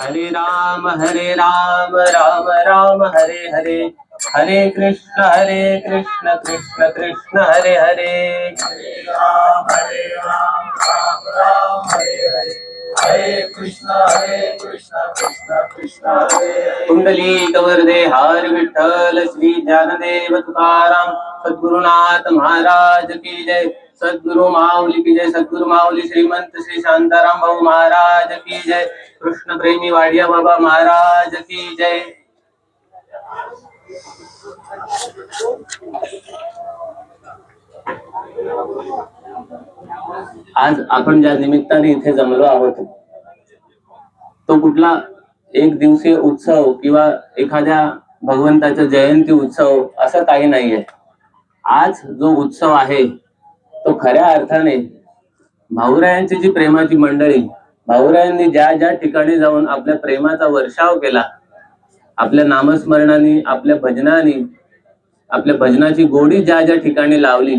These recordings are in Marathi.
हरे राम हरे राम राम राम हरे हरे। हरे कृष्ण हरे कृष्ण कृष्ण कृष्ण हरे हरे। राम हरे राम राम राम हरे हरे। हरे कृष्ण हरे कृष्ण कृष्ण कृष्ण हरे हरे। कुंडली कवरदे हार विठ्ठल श्री ज्ञानदेव तुकाराम सद्गुरुनाथ महाराज की जय। सद्गुरु माऊली की जय सद्गुरु माऊली श्रीमंत श्री शांताराम भाऊ महाराज की जय। कृष्ण प्रेमी वाडिया बाबा महाराज की जय। आज आपण ज्या निमित्ताने इथे जमलो आहोत तो कुठला एक दिवसीय उत्सव किंवा एखाद्या भगवंताचा जयंती उत्सव असं काही नाहीये. आज जो उत्सव आहे तो खऱ्या अर्थाने भाऊरायांची जी प्रेमाची मंडळी भाऊरायांनी ज्या ज्या ठिकाणी जाऊन आपल्या प्रेमाचा वर्षाव केला आपल्या नामस्मरणाने आपल्या भजनाने आपल्या भजनाची गोडी ज्या ज्या ठिकाणी लावली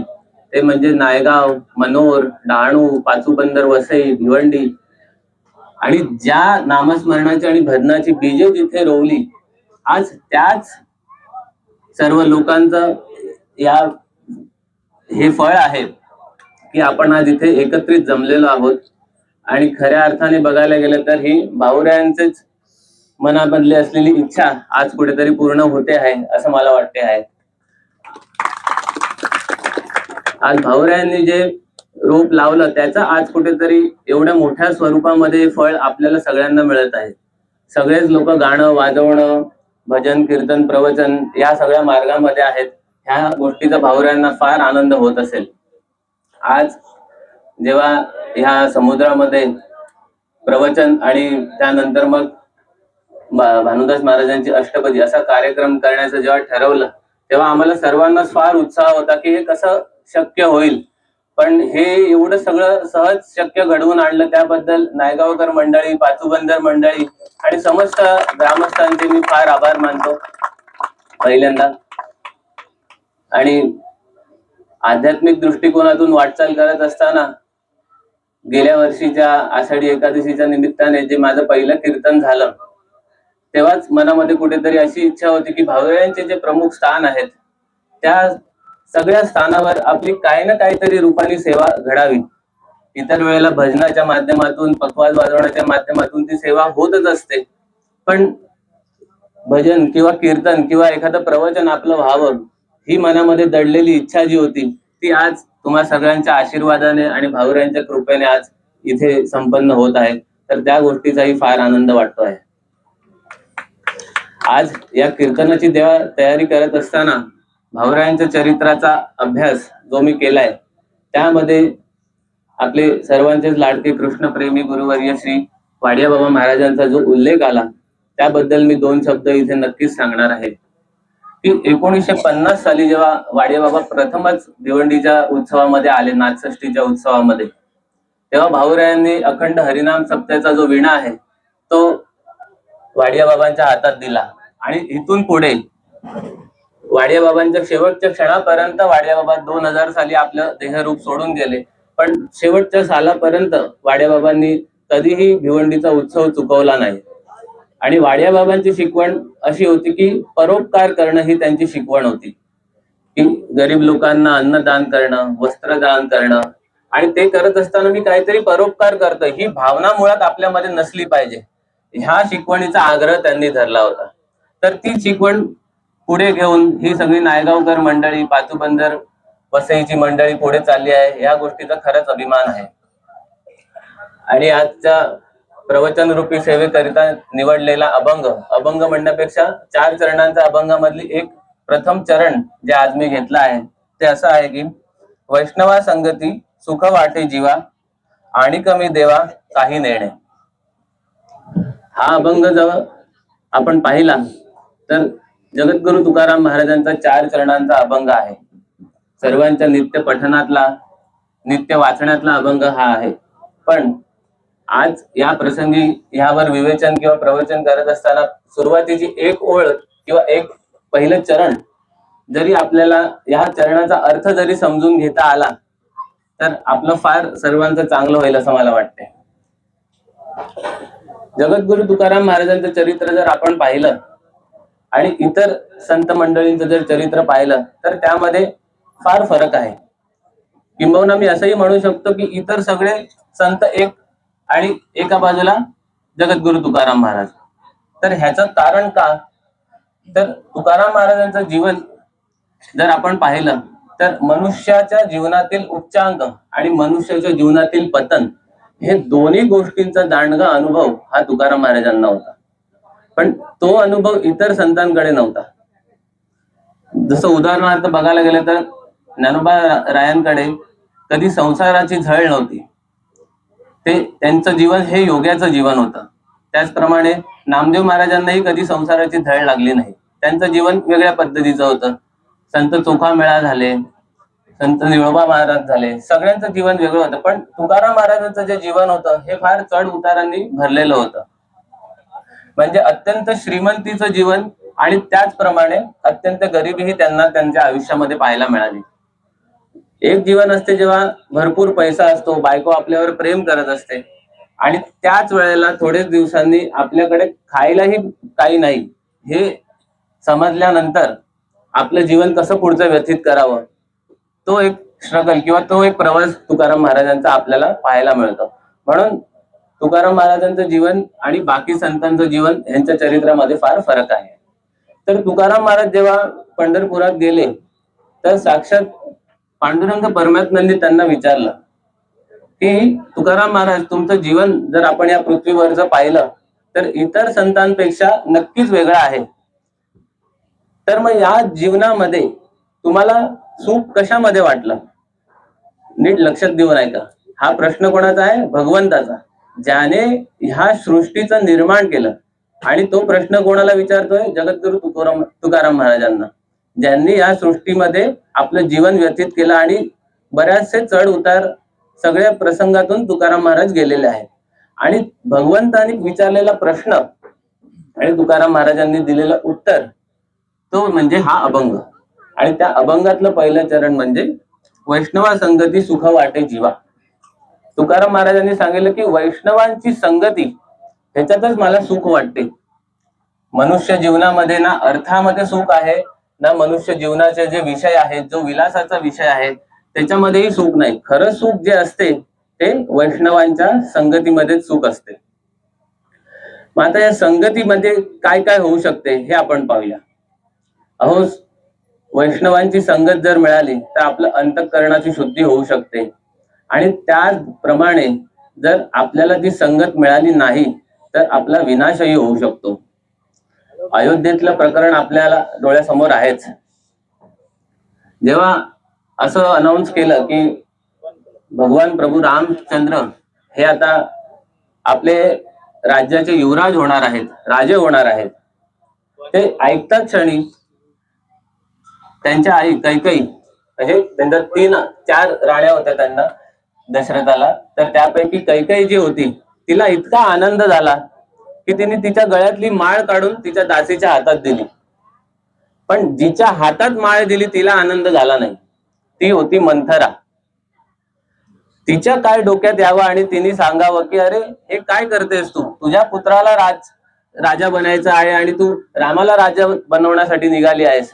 ते म्हणजे नायगाव मनोर डहाणू पाचूबंदर वसई भिवंडी आणि ज्या नामस्मरणाची आणि भजनाची बीजे जिथे रोवली आज त्याच सर्व लोकांचं या हे फळ आहे. की आपण आज इथे एकत्रित जमलेलो आहोत. आणि खऱ्या अर्थाने बघायला गेलं तर ही भाऊरायांचेच मनामधली असलेली इच्छा आज कुठेतरी पूर्ण होते आहे असं मला वाटते आहे. आज भाऊरायांनी जे रोप लावलं त्याचं आज कुठेतरी एवढ्या मोठ्या स्वरूपामध्ये फळ आपल्याला सगळ्यांना मिळत आहे. सगळेच लोक गाणं वाजवणं भजन कीर्तन प्रवचन या सगळ्या मार्गामध्ये आहेत. ह्या गोष्टीचा भाऊऱ्यांना फार आनंद होत असेल. आज जेव्हा ह्या समुद्रामध्ये प्रवचन आणि त्यानंतर मग भानुदास महाराजांची अष्टपदी असा कार्यक्रम करण्याचं जेव्हा ठरवलं तेव्हा आम्हाला सर्वांनाच फार उत्साह होता की हे कसं शक्य होईल. पण हे एवढं सगळं सहज शक्य घडवून आणलं त्याबद्दल नायगावकर मंडळी पाचूबंदर मंडळी आणि समस्त ग्रामस्थांचे मी फार आभार मानतो पहिल्यांदा. आणि आध्यात्मिक दृष्टिकोनातून वाटचाल करत असताना गेल्या वर्षीच्या आषाढी एकादशीच्या निमित्ताने जे माझं पहिलं कीर्तन झालं तेव्हाच मनामध्ये कुठेतरी अशी इच्छा होती की भावयांचे जे प्रमुख स्थान आहेत त्या सगळ्या स्थानावर आपली काही ना काहीतरी रूपाने सेवा घडावी. इतर वेळेला भजनाच्या माध्यमातून पखवाज वाजवण्याच्या माध्यमातून ती सेवा होतच असते. पण भजन किंवा कीर्तन किंवा एखादं प्रवचन आपलं व्हावं ही मनामध्ये दडलेली इच्छा जी होती ती आज तुम्हा सगळ्यांच्या आशीर्वादाने आणि भावऱ्यांच्या कृपेने आज इथे संपन्न होत आहे. तर त्या गोष्टीचाही फार आनंद वाटतो आहे. आज या कीर्तनाची देवा तयारी करत असताना भाऊरायांच्या चरित्राचा अभ्यास जो मी केलाय त्यामध्ये आपले सर्वांचेच लाडके कृष्णप्रेमी गुरुवर्य श्री वाडिया बाबा महाराजांचा जो उल्लेख आला त्याबद्दल मी दोन शब्द इथे नक्कीच सांगणार आहे. की एकोणीसशे पन्नास साली जेव्हा वाडिया बाबा प्रथमच भिवंडीच्या उत्सवामध्ये आले नाथषष्टीच्या उत्सवामध्ये तेव्हा भाऊरायांनी अखंड हरिनाम सप्त्याचा जो विणा आहे तो वाडिया बाबांच्या हातात दिला. आणि इथून पुढे वाडिया बाबांच्या शेवटच्या क्षणापर्यंत वाडिया बाबा दोन हजार साली आपलं देहरूप सोडून गेले. पण शेवटच्या सालापर्यंत वाडिया बाबांनी कधीही भिवंडीचा उत्सव चुकवला नाही. आणि वाड्या बाबांची शिकवण अशी होती की परोपकार करणं ही त्यांची शिकवण होती. की गरीब लोकांना अन्नदान करणं वस्त्रदान करणं आणि ते करत असताना मी काहीतरी परोपकार करतोय. ही भावना मुळात आपल्यामध्ये नसली पाहिजे. ह्या शिकवणीचा आग्रह त्यांनी धरला होता. तर ती शिकवण पुढे घेऊन ही सगळी नायगावकर मंडळी पाचूबंदर वसईची मंडळी पुढे चालली आहे. या गोष्टीचा खरंच अभिमान आहे. आणि आजच्या प्रवचन रूपी सेवेकरिता निवडलेला अभंग. अभंग म्हणण्यापेक्षा चार चरणांच्या अभंगामधली एक प्रथम चरण जे आज मी घेतलं आहे ते असं आहे की वैष्णवा संगती सुख वाटे जीवा आणि कमी देवा काही नेणे. हा अभंग जेव्हा आपण पाहिला तर जगद्गुरु तुकाराम महाराजांचा चार चरणांचा अभंग आहे. सर्वांच्या नित्य पठनातला नित्य वाचण्यातला अभंग हा आहे. पण आज या प्रसंगी ह्यावर विवेचन किंवा प्रवचन करत असताना सुरुवातीची एक ओळ किंवा एक पहिलं चरण जरी आपल्याला या चरणाचा अर्थ जरी समजून घेता आला तर आपलं फार सर्वांचं चांगलं होईल असं मला वाटते जगद्गुरु तुकाराम महाराजांचं चरित्र जर आपण पाहिलं आणि इतर संत मंडळींचं जर चरित्र पाहिलं तर त्यामध्ये फार फरक आहे. किंबहुना मी असंही म्हणू शकतो की इतर सगळे संत एक आणि एका बाजूला जगद्गुरु तुकाराम महाराज. तर ह्याचं कारण का? तर तुकाराम महाराजांचं जीवन जर आपण पाहिलं तर मनुष्याच्या जीवनातील उच्चांक आणि मनुष्याच्या जीवनातील पतन हे दोन्ही गोष्टींचा दांडगा अनुभव हा तुकाराम महाराजांना होता. पण तो अनुभव इतर संतांकडे नव्हता. जसं उदाहरणार्थ बघायला गेलं तर ज्ञानोबा रायांकडे कधी संसाराची झळ नव्हती. ते त्यांचं जीवन हे योग्याचं जीवन होतं. त्याचप्रमाणे नामदेव महाराजांनाही कधी संसाराची झळ लागली नाही. त्यांचं जीवन वेगळ्या पद्धतीचं होतं. संत चोखा मेळा झाले संत निळोबा महाराज झाले सगळ्यांचं जीवन वेगळं होतं. पण तुकाराम महाराजांचं जे जीवन होतं हे फार चढ उतारांनी भरलेलं होतं. म्हणजे अत्यंत श्रीमंतीचं जीवन आणि त्याचप्रमाणे अत्यंत गरिबीही त्यांना त्यांच्या आयुष्यामध्ये पाहायला मिळाली. एक जीवन असते जेव्हा भरपूर पैसा असतो बायको आपल्यावर प्रेम करत असते. आणि त्याच वेळेला थोडेच दिवसांनी आपल्याकडे खायलाही काही नाही. हे समजल्यानंतर आपलं जीवन कसं पुढचं व्यतीत करावं? तो एक स्ट्रगल किंवा तो एक प्रवास तुकाराम महाराजांचा आपल्याला पाहायला मिळतो. म्हणून तुकाराम महाराजांचं जीवन आणि बाकी संतांचं जीवन यांच्या चरित्रामध्ये फार फरक आहे. तर तुकाराम महाराज जेव्हा पंढरपुरात गेले तर साक्षात पांडुरंग परमात्म्यांनी त्यांना विचारलं की तुकाराम महाराज तुमचं जीवन जर आपण या पृथ्वीवर जर पाहिलं तर इतर संतांपेक्षा नक्कीच वेगळं आहे. तर मग या जीवनामध्ये तुम्हाला सुख कशामध्ये वाटलं? नीट लक्षात देऊन ऐका. हा प्रश्न कोणाचा आहे? भगवंताचा. ज्याने ह्या सृष्टीचं निर्माण केलं. आणि तो प्रश्न कोणाला विचारतोय? जगद्गुरु तुकाराम तुकाराम महाराजांना. ज्यांनी या सृष्टीमध्ये आपलं जीवन व्यतीत केलं आणि बऱ्याचसे चढ उतार सगळ्या प्रसंगातून तुकाराम महाराज गेलेले आहेत. आणि भगवंताने विचारलेला प्रश्न आणि तुकाराम महाराजांनी दिलेलं उत्तर तो म्हणजे हा अभंग. आणि त्या अभंगातलं पहिलं चरण म्हणजे वैष्णवा संगती सुख वाटे जीवा. तुकाराम महाराजांनी सांगितलं की वैष्णवांची संगती ह्याच्यातच मला सुख वाटते. मनुष्य जीवनामध्ये ना अर्थामध्ये सुख आहे ना मनुष्य जीवनाचे जे विषय आहेत जो विलासाचा विषय आहे त्याच्यामध्येही सुख नाही. खरं सुख जे असते ते वैष्णवांच्या संगतीमध्येच सुख असते. मग आता या संगतीमध्ये काय काय होऊ शकते हे आपण पाहूया. अहो वैष्णवांची संगत जर मिळाली तर आपलं अंतःकरणाची शुद्धी होऊ शकते. आणि त्याचप्रमाणे जर आपल्याला ती संगत मिळाली नाही तर आपला विनाशही होऊ शकतो. अयोध्येतलं प्रकरण आपल्याला डोळ्यासमोर आहेच. जेव्हा असं अनाऊन्स केलं की भगवान प्रभू रामचंद्र हे आता आपले राज्याचे युवराज होणार आहेत राजे होणार आहेत. ते ऐकतात क्षणी. त्यांच्या आई कैकई म्हणजे त्यांच्या तीन चार राण्या होत्या त्यांना दशरथाला. तर त्यापैकी कैकई जी होती तिला इतका आनंद झाला. की तिने तिच्या गळ्यातली माळ काढून तिच्या दासीच्या हातात दिली. पण जिच्या हातात माळ दिली तिला आनंद झाला नाही. ती होती मंथरा. तिच्या काय डोक्यात यावं आणि तिने सांगावं की अरे हे काय करतेस तू? तुझ्या पुत्राला राज राजा बनायचा आहे आणि तू रामाला राजा बनवण्यासाठी निघाली आहेस.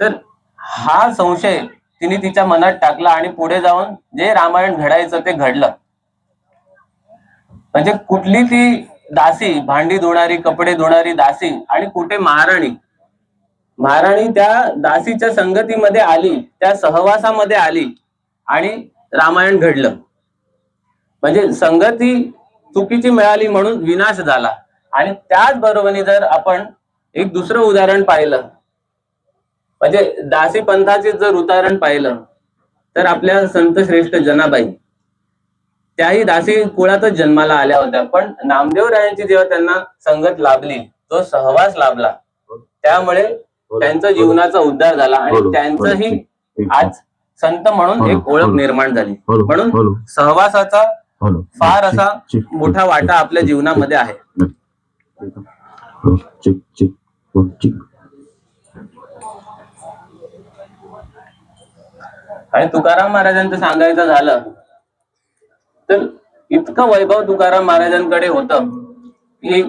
तर हा संशय तिने तिच्या मनात टाकला आणि पुढे जाऊन जे रामायण घडायचं ते घडलं. म्हणजे कुठली ती दासी भांडी धुणारी कपडे धुणारी दासी आणि कुठे महाराणी. महाराणी त्या दासीच्या संगतीमध्ये आली त्या सहवासामध्ये आली आणि रामायण घडलं. म्हणजे संगती चुकीची मिळाली म्हणून विनाश झाला. आणि त्याच बरोबरीने जर आपण एक दुसरं उदाहरण पाहिलं म्हणजे दासी पंथाचे जर उदाहरण पाहिलं तर आपल्या संत श्रेष्ठ जनाबाई त्याही दासी कुळातच जन्माला आल्या होत्या. पण नामदेव रायांची जेव्हा त्यांना संगत लाभली तो सहवास लाभला त्यामुळे त्यांचा जीवनाचा उद्धार झाला आणि त्यांचंही आज संत म्हणून एक ओळख निर्माण झाली. म्हणून सहवासाचा फार असा मोठा वाटा आपल्या जीवनामध्ये आहे. आणि तुकाराम महाराजांचं सांगायचं झालं तर इतकं वैभव तुकाराम महाराजांकडे होतं की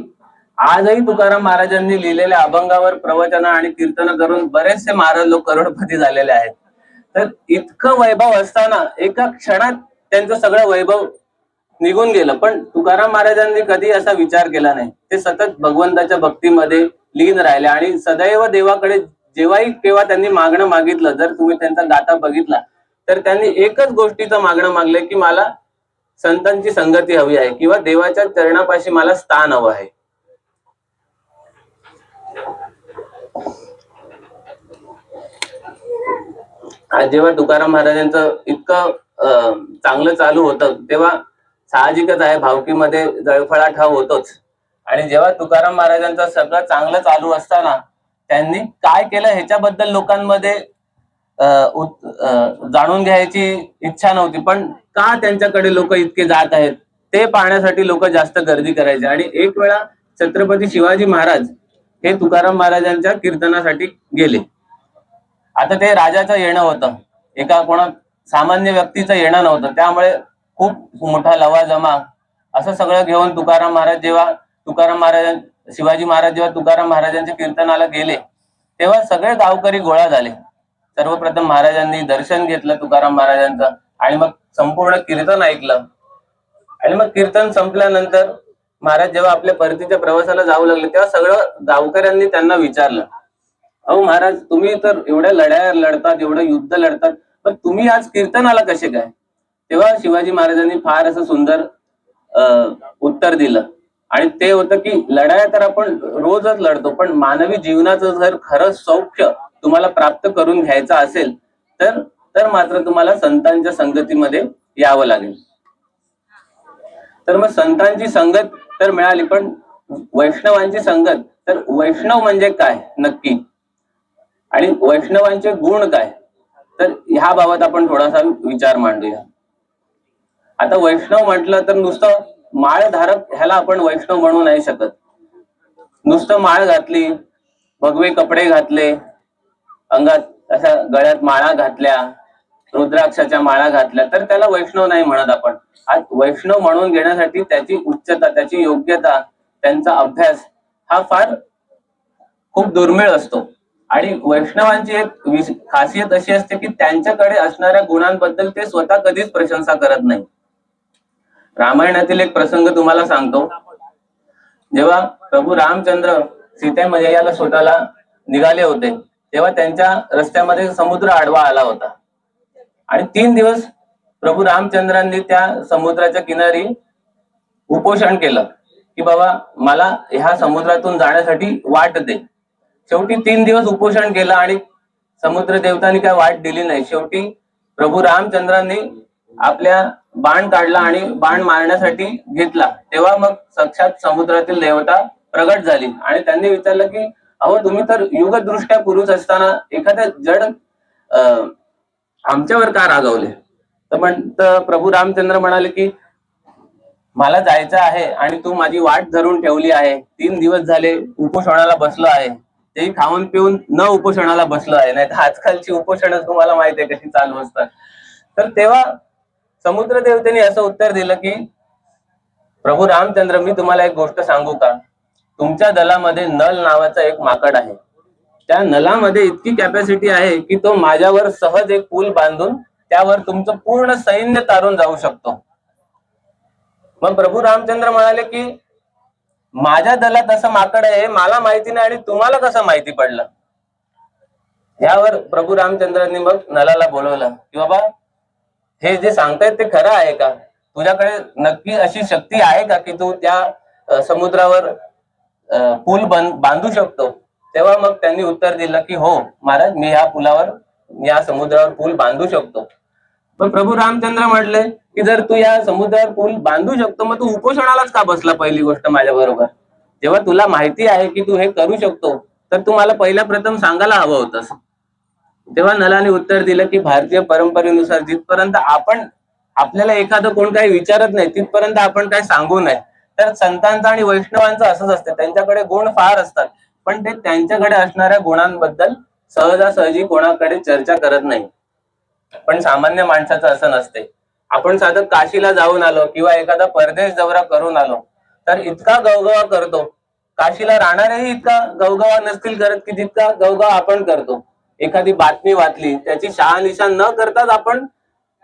आजही तुकाराम महाराजांनी लिहिलेल्या अभंगावर प्रवचन आणि कीर्तन करून बरेचसे महाराज लोक करोडपती झालेले आहेत. तर इतकं वैभव असताना एका क्षणात त्यांचं सगळं वैभव निघून गेलं. पण तुकाराम महाराजांनी कधी असा विचार केला नाही. ते सतत भगवंताच्या भक्तीमध्ये लीन राहिले आणि सदैव देवाकडे जेव्हाही केव्हा त्यांनी मागणं मागितलं जर तुम्ही त्यांचा गाथा बघितला तर त्यांनी एकच गोष्टीचं मागणं मागलंय की मला संतांची संगती हवी आहे किंवा देवाच्या चरणापाशी मला स्थान हवं आहे. जेव्हा तुकाराम महाराजांचं इतकं चांगलं चालू होतं तेव्हा साहजिकच आहे भावकीमध्ये जळफळा ठाव होतोच. आणि जेव्हा तुकाराम महाराजांचं सगळं चांगलं चालू असताना त्यांनी काय केलं ह्याच्याबद्दल लोकांमध्ये जाणून घ्यायची इच्छा नव्हती पण का त्यांच्याकडे लोक इतके जात आहेत? ते पाहण्यासाठी लोक जास्त गर्दी करायचे. आणि एक वेळा छत्रपती शिवाजी महाराज हे तुकाराम महाराजांच्या कीर्तनासाठी गेले. आता ते राजाचं येणं होतं. एका कोणा सामान्य व्यक्तीचं येणं नव्हतं. त्यामुळे खूप मोठा लवाजमा असं सगळं घेऊन तुकाराम महाराज जेव्हा तुकाराम महाराज शिवाजी महाराज जेव्हा तुकाराम महाराजांच्या कीर्तनाला गेले तेव्हा सगळे गावकरी गोळा झाले. सर्वप्रथम महाराजांनी दर्शन घेतलं तुकाराम महाराजांचं आणि मग संपूर्ण कीर्तन ऐकलं. आणि मग कीर्तन संपल्यानंतर महाराज जेव्हा आपल्या परतीच्या प्रवासाला जाऊ लागले तेव्हा सगळं गावकऱ्यांनी त्यांना विचारलं. अहो महाराज तुम्ही तर एवढ्या लढ्या लढतात एवढं युद्ध लढतात पण तुम्ही आज कीर्तनाला कसे काय? तेव्हा शिवाजी महाराजांनी फार असं सुंदर उत्तर दिलं. आणि ते होतं की लढाया तर आपण रोजच लढतो पण मानवी जीवनाचं जर खरं सौख्य तुम्हाला प्राप्त करून घ्यायचं असेल तर तर मात्र तुम्हाला संतांच्या संगतीमध्ये यावं लागेल. तर मग संतांची संगत तर मिळाली पण वैष्णवांची संगत तर वैष्णव म्हणजे काय नक्की? आणि वैष्णवांचे गुण काय? तर ह्या बाबत आपण थोडासा विचार मांडूया. आता वैष्णव म्हटलं तर नुसतं माळधारक ह्याला आपण वैष्णव म्हणू नाही शकत. नुसतं माळ घातली भगवे कपडे घातले अंगात अशा गळ्यात माळा घातल्या रुद्राक्षाच्या माळा घातल्या तर त्याला वैष्णव नाही म्हणत आपण. आज वैष्णव म्हणून घेण्यासाठी त्याची उच्चता त्याची योग्यता त्यांचा अभ्यास हा फार खूप दुर्मिळ असतो. आणि वैष्णवांची एक खासियत अशी असते की त्यांच्याकडे असणाऱ्या गुणांबद्दल ते स्वतः कधीच प्रशंसा करत नाही. रामायणातील एक प्रसंग तुम्हाला सांगतो. जेव्हा प्रभू रामचंद्र सीतेमध्ये याला स्वतःला निघाले होते तेव्हा त्यांच्या रस्त्यामध्ये समुद्र आडवा आला होता. आणि तीन दिवस प्रभू रामचंद्रांनी त्या समुद्राच्या किनारी उपोषण केलं की बाबा मला ह्या समुद्रातून जाण्यासाठी वाट दे. शेवटी तीन दिवस उपोषण केलं आणि समुद्र देवतांनी काय वाट दिली नाही. शेवटी प्रभू रामचंद्रांनी आपल्या बाण काढला आणि बाण मारण्यासाठी घेतला. तेव्हा मग साक्षात समुद्रातील देवता प्रगट झाली. आणि त्यांनी विचारलं की अहो तुम्ही तर युगदृष्ट्या पुरुष असताना एखाद्या जड आमच्यावर का रागवले? तर पण तर प्रभू रामचंद्र म्हणाले की मला जायचं आहे आणि तू माझी वाट धरून ठेवली आहे. तीन दिवस झाले उपोषणाला बसलो आहे. तेही खाऊन पिऊन न उपोषणाला बसलो आहे. नाही तर आजकालची उपोषण तुम्हाला माहिती आहे कशी चालू असतात. तर तेव्हा समुद्र देवतेने असं उत्तर दिलं की प्रभू रामचंद्र मी तुम्हाला एक गोष्ट सांगू का? तुमच्या दलामध्ये नल नावाचा एक माकड आहे. त्या नलामध्ये इतकी कॅपॅसिटी आहे की तो माझ्यावर सहज एक पूल बांधून त्यावर तुमचं पूर्ण सैन्य तारून जाऊ शकतो. मग प्रभू रामचंद्र म्हणाले की माझ्या दलात असं माकड आहे मला माहिती नाही आणि तुम्हाला कसं माहिती पडलं? यावर प्रभू रामचंद्रांनी मग नलाला बोलवलं की बाबा हे जे सांगतायत ते खरं आहे का? तुझ्याकडे नक्की अशी शक्ती आहे का की तू त्या समुद्रावर पूल बन बांधू शकतो. तेव्हा मग त्यांनी उत्तर दिलं की हो महाराज मी या पुलावर या समुद्रावर पूल बांधू शकतो. पण प्रभू रामचंद्र म्हटले की जर तू या समुद्रावर पूल बांधू शकतो मग तू उपोषणालाच का बसला पहिली गोष्ट माझ्या बरोबर जेव्हा तुला माहिती आहे की तू हे करू शकतो तर तू मला पहिल्या प्रथम सांगायला हवं होतंस. तेव्हा नलाने उत्तर दिलं की भारतीय परंपरेनुसार जिथपर्यंत आपण आपल्याला एखादं कोण काही विचारत नाही तिथपर्यंत आपण काय सांगू नये. तर संतांचं आणि वैष्णवांचं असंच असतं. त्यांच्याकडे गुण फार असतात. पण ते त्यांच्याकडे असणाऱ्या गुणांबद्दल सहजासहजी कोणाकडे चर्चा करत नाही. पण सामान्य माणसाचं असं नसते. आपण साधं काशीला जाऊन आलो किंवा एखादा परदेश दौरा करून आलो तर इतका गवगवा करतो. काशीला राहणारेही इतका गवगवा नसतील करत की जितका गवगवा आपण करतो. एखादी बातमी वाचली त्याची शहानिशा न करताच आपण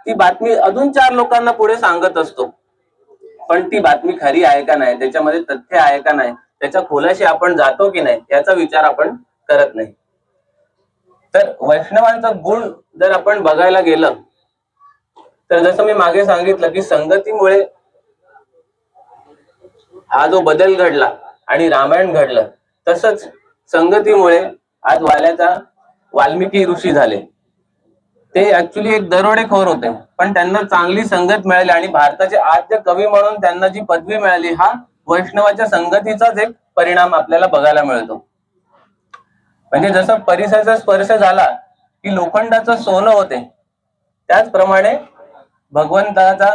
ती बातमी अजून चार लोकांना पुढे सांगत असतो. पण ती बातमी खरी आहे का नाही? त्याच्यामध्ये तथ्य आहे का नाही? त्याच्या खोलाशी आपण जातो की नाही? याचा विचार आपण करत नाही. तर वैष्णवांचा गुण जर आपण बघायला गेलं तर जसं मी मागे सांगितलं की संगतीमुळे हा जो बदल घडला आणि रामायण घडलं तसंच संगतीमुळे आज वाल्याचा वाल्मिकी ऋषी झाले. ते ऍक्च्युली एक दरोडेखोर होते. पण त्यांना चांगली संगत मिळाली आणि भारताचे आद्य कवी म्हणून त्यांना जी पदवी मिळाली हा वैष्णवाच्या संगतीचाच एक परिणाम आपल्याला बघायला मिळतो. म्हणजे जसं परिसराचा स्पर्श झाला की लोखंडाचं सोनं होते त्याचप्रमाणे भगवंताचा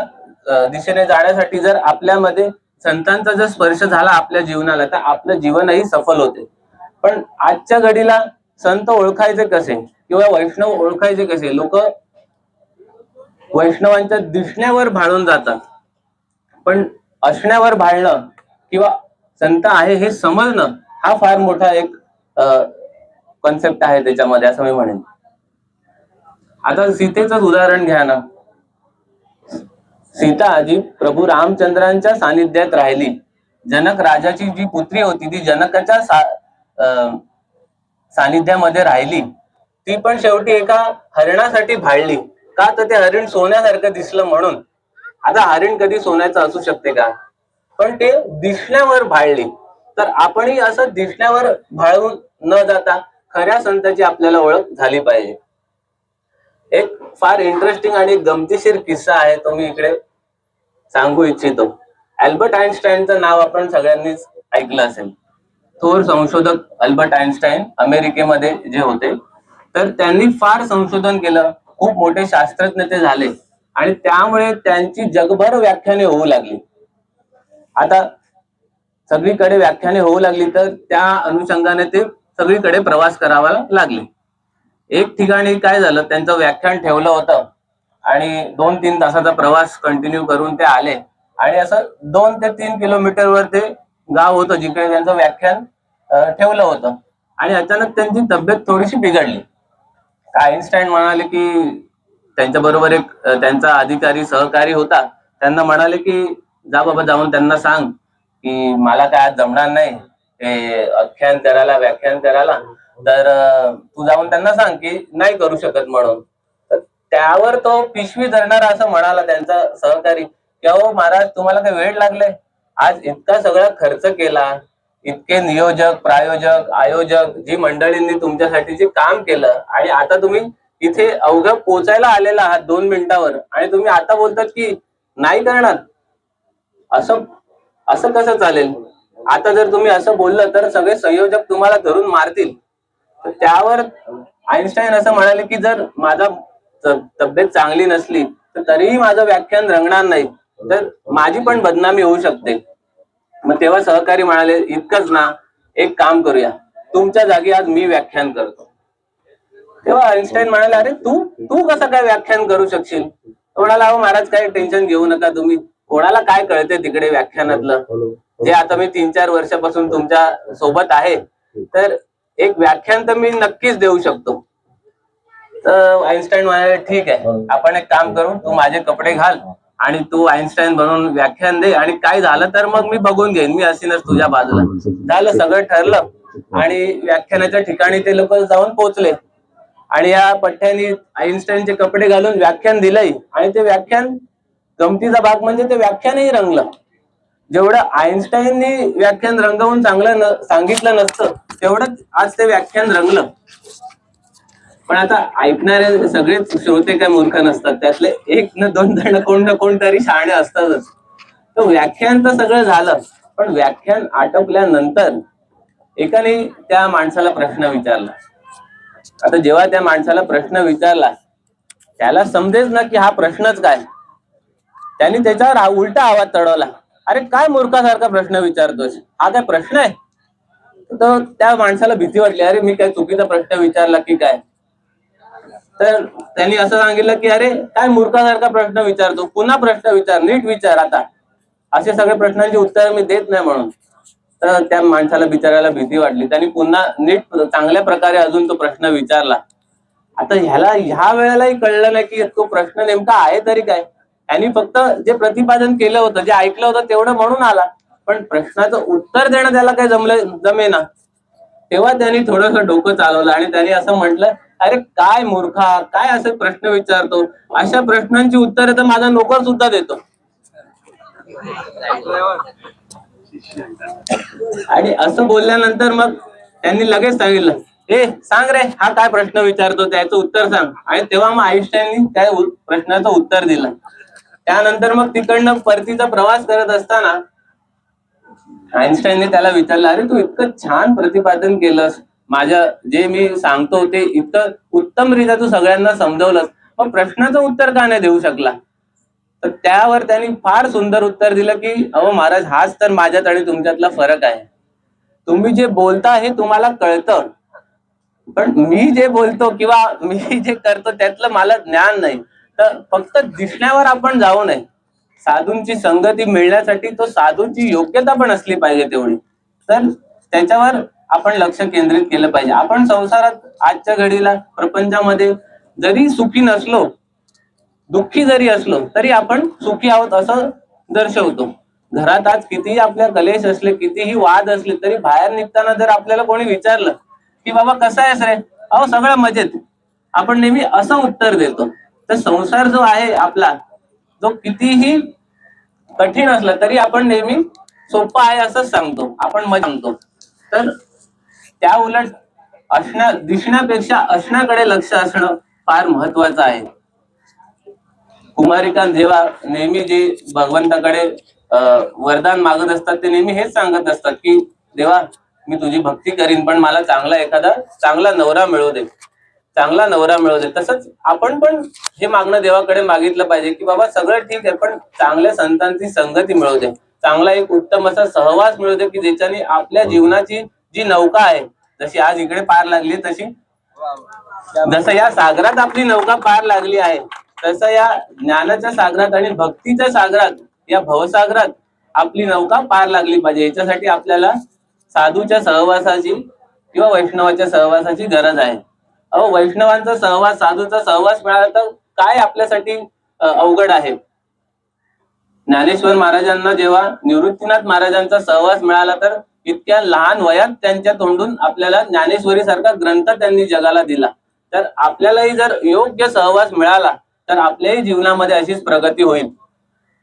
दिशेने जाण्यासाठी जर आपल्यामध्ये संतांचा जर स्पर्श झाला आपल्या जीवनाला तर आपलं जीवनही सफल होते. पण आजच्या घडीला संत ओळखायचे कसे? किंवा वैष्णव ओळखायचे कसे? लोक वैष्णवांच्या दिसण्यावर भाळून जातात. पण असण्यावर भाळणं किंवा संत आहे हे समजणं हा फार मोठा एक कॉन्सेप्ट आहे त्याच्यामध्ये असं मी म्हणेन. आता सीतेच उदाहरण घ्या ना. सीता जी प्रभू रामचंद्रांच्या सानिध्यात राहिली. जनक राजाची जी पुत्री होती ती जनकाच्या सा- अं, सानिध्यामध्ये राहिली. ती पण शेवटी एका हरिणासाठी भाळली. का तर ते हरिण सोन्यासारखं दिसलं म्हणून. आता हरिण कधी सोन्याचं असू शकते का? पण ते दिसण्यावर भाळली. तर आपणही असं दिसण्यावर भाळून न जाता खऱ्या संताची आपल्याला ओळख झाली पाहिजे. एक फार इंटरेस्टिंग आणि गमतीशीर किस्सा आहे तो मी इकडे सांगू इच्छितो. अल्बर्ट आईन्स्टाईनचं नाव आपण सगळ्यांनीच ऐकलं असेल. थोर संशोधक अल्बर्ट आईन्स्टाईन अमेरिकेमध्ये जे होते तर त्यांनी फार संशोधन केलं. खूप मोठे शास्त्रज्ञ ते झाले. आणि त्यामुळे त्यांची जगभर व्याख्याने होऊ लागली. आता सगळीकडे व्याख्याने होऊ लागली तर त्या अनुषंगाने ते सगळीकडे प्रवास करावा लागले. एक ठिकाणी काय झालं त्यांचं व्याख्यान ठेवलं होतं. आणि दोन तीन तासाचा प्रवास कंटिन्यू करून ते आले. आणि असं दोन ते तीन किलोमीटरवर ते गाव होतं जिकडे त्यांचं व्याख्यान ठेवलं होतं. आणि अचानक त्यांची तब्येत थोडीशी बिघडली. आईन्स्टाईन म्हणाले की त्यांच्या बरोबर एक त्यांचा अधिकारी सहकारी होता. त्यांना म्हणाले की जा बाबा जाऊन त्यांना सांग की मला काय आज जमणार नाही हे आख्यान करायला व्याख्यान करायला. तर तू जाऊन त्यांना सांग की नाही करू शकत म्हणून. तर त्यावर तो पिशवी धरणारा असं म्हणाला त्यांचा सहकारी. की अहो महाराज तुम्हाला काय वेळ लागले? आज इतका सगळा खर्च केला. इतके नियोजक प्रायोजक आयोजक जी मंडळींनी तुमच्यासाठी जे काम केलं आणि आता तुम्ही इथे अवघ्या पोचायला आलेला आहात दोन मिनिटावर आणि तुम्ही आता बोलतात की नाही करणार. असं असं कसं चालेल? आता जर तुम्ही असं बोललं तर सगळे संयोजक तुम्हाला धरून मारतील. तर त्यावर आईन्स्टाईन असं म्हणाले की जर माझा तब्येत चांगली नसली तर तरीही माझं व्याख्यान रंगणार नाही. तर माझी पण बदनामी होऊ शकते. मग तेव्हा सहकारी म्हणाले इतकंच ना एक काम करूया. तुमच्या जागी आज मी व्याख्यान करतो. तेव्हा आईन्स्टाईन म्हणाले अरे तू तू कसं काय व्याख्यान करू शकशील? म्हणाला अहो महाराज काही टेन्शन घेऊ नका तुम्ही. कोणाला काय कळते तिकडे व्याख्यानातलं? जे आता मी तीन चार वर्षापासून तुमच्यासोबत आहे तर एक व्याख्यान तर मी नक्कीच देऊ शकतो. तर आईन्स्टाईन म्हणाले ठीक आहे. आपण एक काम करू तू माझे कपडे घाल. आणि तू आईन्स्टाईन बनवून व्याख्यान दे आणि काय झालं तर मग मी बघून घेईन. मी असेनच तुझ्या बाजूला. झालं सगळं ठरलं आणि व्याख्यानाच्या ठिकाणी ते लोक जाऊन पोहोचले. आणि या पठ्ठ्यानी आईन्स्टाईनचे कपडे घालून व्याख्यान दिलंय. आणि ते व्याख्यान गमतीचा भाग म्हणजे ते व्याख्यानही रंगलं. जेवढं आईन्स्टाईननी व्याख्यान रंगवून चांगलं सांगितलं नसतं तेवढंच आज ते व्याख्यान रंगलं. पण आता ऐकणारे सगळेच श्रोते काय मूर्ख नसतात. त्यातले एक न दोन जण कोण ना कोणतरी शहाणे असतातच. तर व्याख्यान तर सगळं झालं पण व्याख्यान आटोपल्यानंतर एकाने त्या माणसाला प्रश्न विचारला. आता जेव्हा त्या माणसाला प्रश्न विचारला त्याला समजेच ना की हा प्रश्नच काय? त्याने त्याच्यावर उलटा आवाज चढवला अरे काय मूर्खासारखा प्रश्न विचारतोस? हा काय प्रश्न आहे? तर त्या माणसाला भीती वाटली अरे मी काय चुकीचा प्रश्न विचारला की काय? तर त्यांनी असं सांगितलं की अरे काय मूर्खासारखा प्रश्न विचारतो? पुन्हा प्रश्न विचार नीट विचार आता. असे सगळे प्रश्नांची उत्तर मी देत नाही म्हणून. तर त्या माणसाला बिचारायला भीती वाटली. त्यांनी पुन्हा नीट चांगल्या प्रकारे अजून तो प्रश्न विचारला. आता ह्याला ह्या वेळेलाही कळलं नाही की तो प्रश्न नेमका आहे तरी काय? त्यांनी फक्त जे प्रतिपादन केलं होतं जे ऐकलं होतं तेवढं म्हणून आला. पण प्रश्नाचं उत्तर देणं त्याला काय जमलं जमेना. तेव्हा त्यांनी थोडस डोकं चालवलं आणि त्यांनी असं म्हटलं अरे काय मूर्खा काय असे प्रश्न विचारतो? अशा प्रश्नांची उत्तरे तर माझा नोकर सुद्धा देतो. आणि असं बोलल्यानंतर मग त्यांनी लगेच सांगितलं ए सांग रे हा काय प्रश्न विचारतो? त्याचं उत्तर सांग. आणि तेव्हा मग आईन्स्टाईननी त्या प्रश्नाचं उत्तर दिलं. त्यानंतर मग तिकडनं परतीचा प्रवास करत असताना आईन्स्टाईनने त्याला विचारलं अरे तू इतकं छान प्रतिपादन केलंस. माझ्या जे मी सांगतो ते इतकं उत्तमरित्या तू सगळ्यांना समजवलंस. मग प्रश्नाचं उत्तर का नाही देऊ शकला? तर त्यावर त्यांनी फार सुंदर उत्तर दिलं की अहो महाराज हाच तर माझ्यात आणि तुमच्यातला फरक आहे. तुम्ही जे बोलता हे तुम्हाला कळतं. पण मी जे बोलतो किंवा मी जे करतो त्यातलं मला ज्ञान नाही. तर फक्त दिसण्यावर आपण जाऊ नये. साधूंची संगती मिळण्यासाठी तो साधूंची योग्यता पण असली पाहिजे तेवढी. तर त्याच्यावर आपण लक्ष केंद्रित केलं पाहिजे. आपण संसारात आजच्या घडीला प्रपंचामध्ये जरी सुखी नसलो दुःखी जरी असलो तरी आपण सुखी आहोत असं दर्शवतो. घरात आज कितीही आपल्या कलेश असले कितीही वाद असले तरी बाहेर निघताना जर आपल्याला कोणी विचारलं की बाबा कसं आहेस रे? अहो सगळं मजेत. आपण नेहमी असं उत्तर देतो. तर संसार जो आहे आपला जो कितीही कठीण असला तरी आपण नेहमी सोपा आहे असंच सांगतो. आपण सांगतो तर त्या उलट असण्या दिसण्यापेक्षा असण्याकडे लक्ष असणं फार महत्वाचं आहे. कुमारिका जेव्हा नेहमी जे भगवंताकडे वरदान मागत असतात ते नेहमी हेच सांगत असतात की देवा मी तुझी भक्ती करीन पण मला चांगला एखादा चांगला नवरा मिळू दे. चांगला नवरा मिळू दे. तसंच आपण पण हे मागणं देवाकडे मागितलं पाहिजे की बाबा सगळं ठीक आहे पण चांगल्या संतांची संगती मिळू दे. चांगला एक उत्तम असा सहवास मिळू दे की ज्याच्याने आपल्या जीवनाची जी नौका आहे जशी आज इकडे पार लागली तशी जसं या सागरात आपली नौका पार लागली आहे तसं या ज्ञानाच्या सागरात आणि भक्तीच्या सागरात या भवसागरात आपली नौका पार लागली पाहिजे. याच्यासाठी आपल्याला साधूच्या सहवासाची किंवा वैष्णवाच्या सहवासाची गरज आहे. अहो वैष्णवांचा सहवास साधूचा सहवास मिळाला तर काय आपल्यासाठी अवघड आहे? ज्ञानेश्वर महाराजांना जेव्हा निवृत्तीनाथ महाराजांचा सहवास मिळाला तर इतक्या लहान वयात त्यांच्या तोंडून आपल्याला ज्ञानेश्वरी सारखा ग्रंथ त्यांनी जगाला दिला. तर आपल्यालाही जर योग्य सहवास मिळाला तर आपल्याही जीवनामध्ये अशीच प्रगती होईल.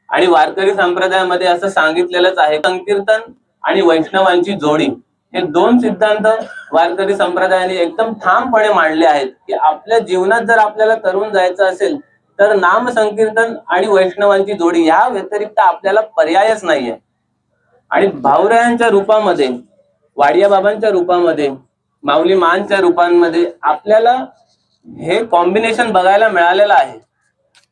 आणि वारकरी संप्रदायामध्ये असं सांगितलेलंच आहे संकीर्तन आणि वैष्णवांची जोडी. हे दोन सिद्धांत वारकरी संप्रदायाने एकदम ठामपणे मांडले आहेत की आपल्या जीवनात जर आपल्याला तरुण जायचं असेल तर नाम संकीर्तन आणि वैष्णवांची जोडी या व्यतिरिक्त आपल्याला पर्यायच नाहीये. आणि भाऊरायांच्या रूपामध्ये वाडिया बाबांच्या रूपामध्ये माऊली मानच्या रूपांमध्ये आपल्याला हे कॉम्बिनेशन बघायला मिळालेलं आहे.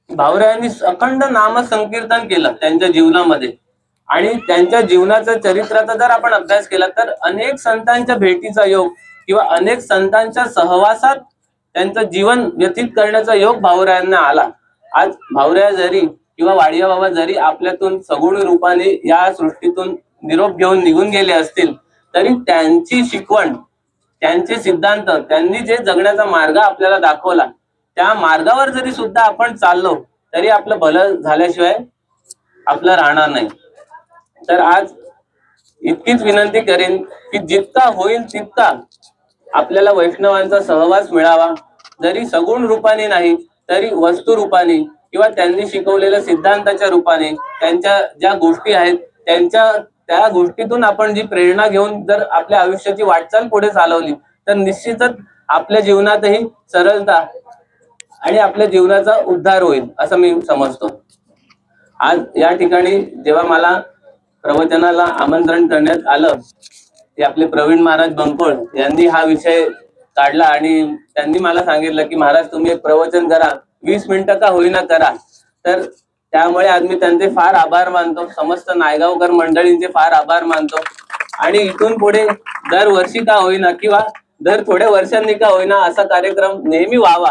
भाऊरायांनी अखंड नाम संकीर्तन केलं त्यांच्या जीवनामध्ये. आणि त्यांच्या जीवनाचा चरित्राचा जर आपण अभ्यास केला तर अनेक संतांच्या भेटीचा योग किंवा अनेक संतांच्या सहवासात त्यांचं जीवन व्यतीत करण्याचा योग भाऊरायांना आला. आज भाऊराया जरी किंवा वाडिया बाबा जरी आपल्यातून सगुण रूपाने या सृष्टीतून निरोप घेऊन निघून गेले असतील तरी त्यांची शिकवण त्यांचे सिद्धांत त्यांनी जे जगण्याचा मार्ग आपल्याला दाखवला त्या मार्गावर जरी सुद्धा आपण चाललो तरी आपलं भलं झाल्याशिवाय आपलं राहणार नाही. तर आज इतकीच विनंती करेन की जितका होईल तितका आपल्याला वैष्णवांचा सहवास मिळावा. जरी सगुण रूपाने नाही तरी वस्तू रूपाने किंवा त्यांनी शिकवलेल्या सिद्धांताच्या रूपाने त्यांच्या ज्या गोष्टी आहेत त्यांच्या त्या गोष्टीतून आपण जी प्रेरणा घेऊन जर आपल्या आयुष्याची वाटचाल पुढे चालवली तर निश्चितच आपल्या जीवनातही सरळता आणि आपल्या जीवनाचा उद्धार होईल असं मी समजतो. आज या ठिकाणी जेव्हा मला प्रवचनाला आमंत्रण करण्यात आलं ते आपले प्रवीण महाराज बंकोळ यांनी हा विषय काढला आणि त्यांनी मला सांगितलं की महाराज तुम्ही एक प्रवचन करा वीस मिनिटं का होईना करा. तर त्यामुळे आज मी त्यांचे फार आभार मानतो. समस्त नायगावकर मंडळींचे फार आभार मानतो. आणि इथून पुढे दरवर्षी का होईना किंवा दर थोड्या वर्षांनी का होईना असा कार्यक्रम नेहमी व्हावा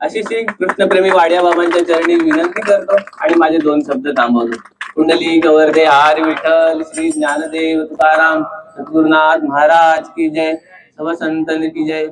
अशी श्री कृष्णप्रेमी वाड्या बाबांच्या चरणी विनंती करतो आणि माझे दोन शब्द थांबवतो. कुंडली गवर्धे हार विठ्ठल श्री ज्ञानदेव तुकाराम सद्गुरुनाथ महाराज की जय सर्व संतन की जय.